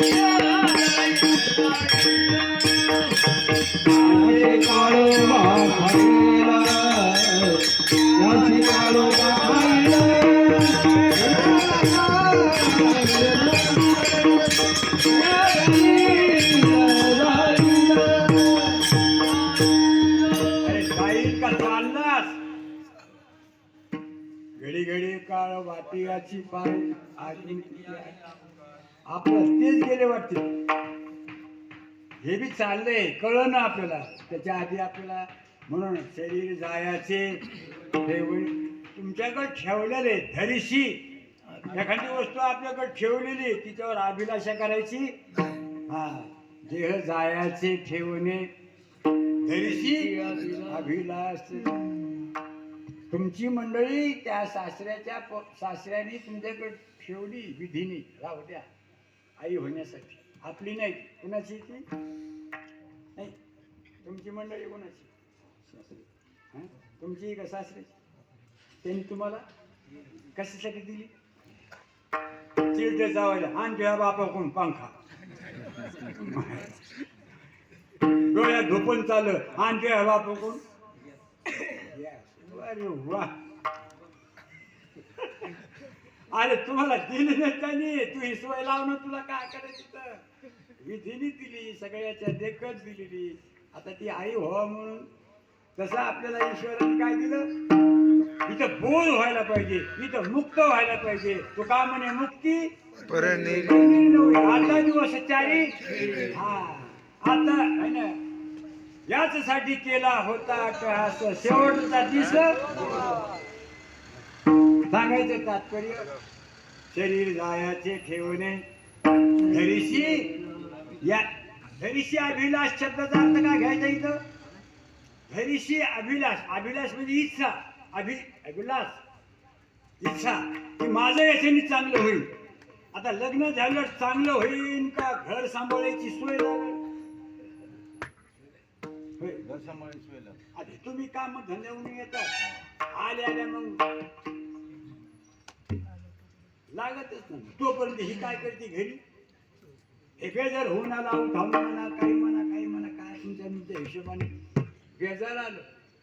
Yeah. घडी घडी काळ वाटियाची पाय आधी आपलं तेच गेले वाटते. हे बी चाललंय कळ ना आपल्याला. त्याच्या आधी आपल्याला म्हणून शरीर जायाचे. ठेवून तुमच्याकडे ठेवलेले धरीशी. एखादी वस्तू आपल्याकडे ठेवलेली तिच्यावर अभिलाषा करायची. हा देह जायाचे ठेवणे. धरीशी अभिलाष. तुमची मंडळी त्या सासऱ्याच्या प- सासऱ्याने तुमच्याकडे ठेवली विधीने. राहू द्या. आई होण्यासाठी. आपली नाही. कुणाची ती? नाही. तुमची मंडळी कोणाची? तुमची का सासऱ्याची त्यांनी तुम्हाला कशासाठी दिली? चिरते जावायला. आण तुझ्या बापा कोण पंखा. डोळ्यात झोपून चाललं. आण तुझ्या बापा कोण अरे वा. अरे तुम्हाला दिली नाही त्यांनी तू ही सोय लावणं तुला काय करायचं तर विधीने दिली सगळ्याच्या देखत दिलेली. आता ती आई व्हावं म्हणून. तसं आपल्याला ईश्वराने काय दिलं? इथं बोल व्हायला पाहिजे इथं मुक्त व्हायला पाहिजे. तो का म्हणे मुक्ती? आता दिवस चारी. हा. आता है ना? याचसाठी केला होता शेवटचा दिस सांगायचं तात्पर्य शरीर जायाचे ठेवणे धरीशी या धरीशी अभिलाष शब्दाचा अर्थ काय घ्यायचा इथं? धरीशी अभिलाष अभिलाष म्हणजे इच्छा अभि अभिलाष इच्छा की माझं याच्याने चांगलं होईल. आता लग्न झालं चांगलं होईल का घर सांभाळायची सोय लागेल? अरे आधी तुम्ही काम धंद्यावरून येतात. आले आल्या मग लागतच नाही. तोपर्यंत ही काय करते घरी? हे बेजार होऊन आला थांबू म्हणा काही म्हणा काही म्हणा काय तुमच्या तुमच्या हिशोबाने? बेजार आलं.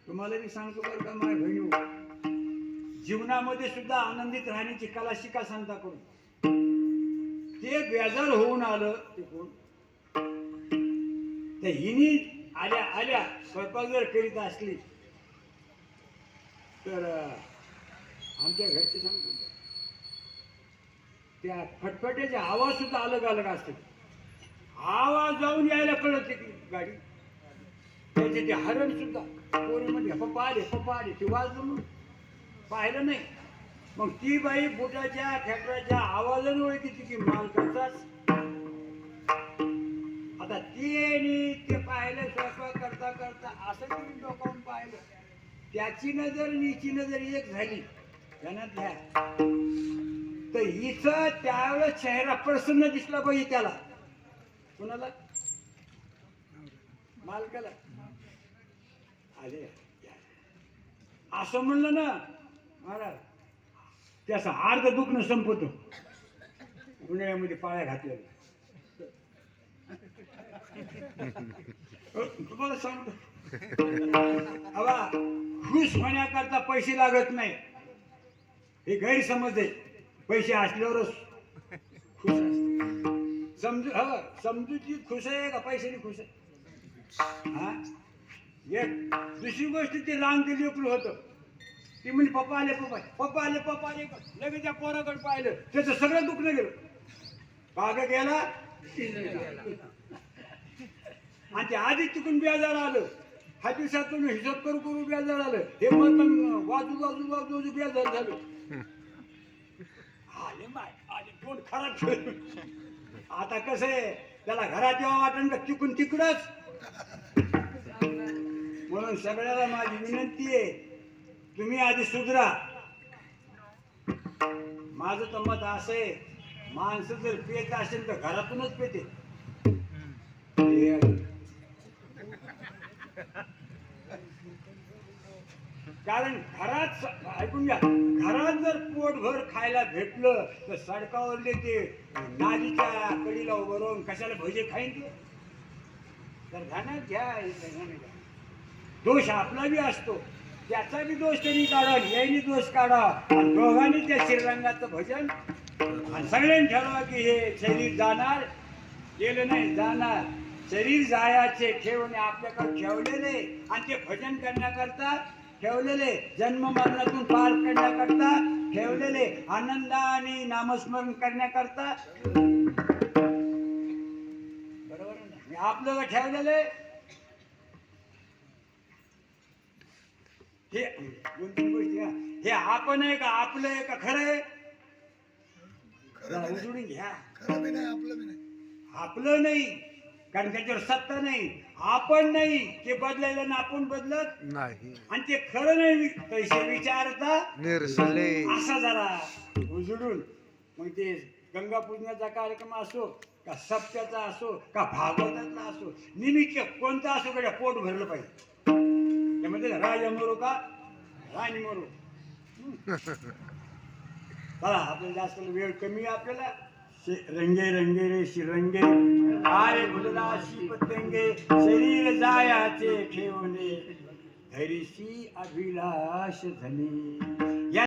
तुम्हाला मी सांगतो बरं का माझ्या बहिणी जीवनामध्ये सुद्धा आनंदित राहण्याची कला शिका सांगता करून. ते बेजार होऊन आलं ते कोण? त्या हिनी आल्या आल्या. स्वयंपाक जर करीत असली तर आमच्या घरचे सांगतो त्या फटफट्याचे आवाज सुद्धा अलग अलग असते आवाज जाऊन यायला कळत ती गाडी. त्याचे ते हरण सुद्धा पोरीमध्ये पप्पा आले पप्पा आले. ते वाजलं म्हणून. पाहिलं नाही. मग ती बाई बुटाच्या ट्रॅक्टरच्या आवाजाने ओळखी की मालकाचाच आता ती आणि ते पाहिलं स्वयंपाक करता करता असं तुम्ही डोकावून पाहिलं. त्याची नजर आणि हिची नजर एक झाली. ध्यानात घ्या. तर हिचं त्यावेळेस चेहरा प्रसन्न दिसला पाहिजे त्याला. कुणाला? मालकाला. अरे असं म्हणलं ना महाराज त्याचं अर्ध दुखणं संपवतो. उन्हाळ्यामध्ये पाळ्या घातलेल्या. तुम्हाला सांगतो. खुश होण्याकरता पैसे लागत नाही. हे गैरसमज आहे. पैसे असल्यावरच खुश समजू हो, ह समजुती खुश आहे का पैशाने खुश आहे? हा? एक दुसरी गोष्ट ते लहान दिली लेकरू होतं. ती म्हणजे पप्पा आले पप्पा पप्पा आले पप्पा आले. लगेच त्या पोराकडे पाहिलं. त्याचं सगळं दुखणं गेलं. बाग गेला. आणि ते आधी तिकून बेजार आलं. ह्या दिवसातून हिशोब करू करू बेजार आलं. हे मग वाजू वाजू वाजू वाजू बेजार झालं. आले माय आले कोण खराब केलं. आता कसं आहे? त्याला घरात यावं वाटण का तिकून तिकडच. म्हणून सगळ्याला माझी विनंती आहे तुम्ही आधी सुधरा. माझं तर मत असं आहे माणसं जर पेत असेल तर घरातूनच पेते. कारण घरात ऐकून घ्या घरात जर पोटभर खायला भेटलं तर सडकावरले ते नालीच्या कडीला उभं राहून कशाला भजे खाईन ते? तर ध्यानात घ्या घ्या. दोष आपला बी असतो. त्याचा बी दोष त्यांनी काढा याही दोष काढा. आणि दोघांनी त्या श्रीरंगाचं भजन. आणि सगळ्यांनी ठरवा की हे शरीर जाणार गेलं नाही जाणार. शरीर जायाचे ठेवणे आपल्याकडे ठेवलेले आणि ते भजन करण्याकरता ठेवलेले जन्म मरणातून पार करण्याकरता ठेवलेले आनंदाने नामस्मरण करण्याकरता. बरोबर ना? आपलं ठेवलेले. हे दोन तीन गोष्टी हा. आपण आहे का आपलं आहे का खरं आहे? उजळून घ्या. खरं बी नाही आपलं बी नाही. आपलं नाही. कारण त्याच्यावर सत्ता नाही. आपण नाही ते बदलायला ना आपण बदलत नाही. आणि ते खरं नाही तसे विचारता निरसले. असा जरा उजळून. मग ते गंगा पूजनाचा कार्यक्रम असो का सप्त्याचा असो का भागवताचा असो निमित्त कोणता असो कडे पोट भरलं पाहिजे. त्यामध्ये राजा मरो का? राणी मरो. चला आपल्याला जास्त वेळ कमी आहे आपल्याला. रंगे रंगे रे शिरंगे आरे गुलदाशी पतंगे शरीर जायाचे ठेवणे धैर्यशी अभिलाष धनी. या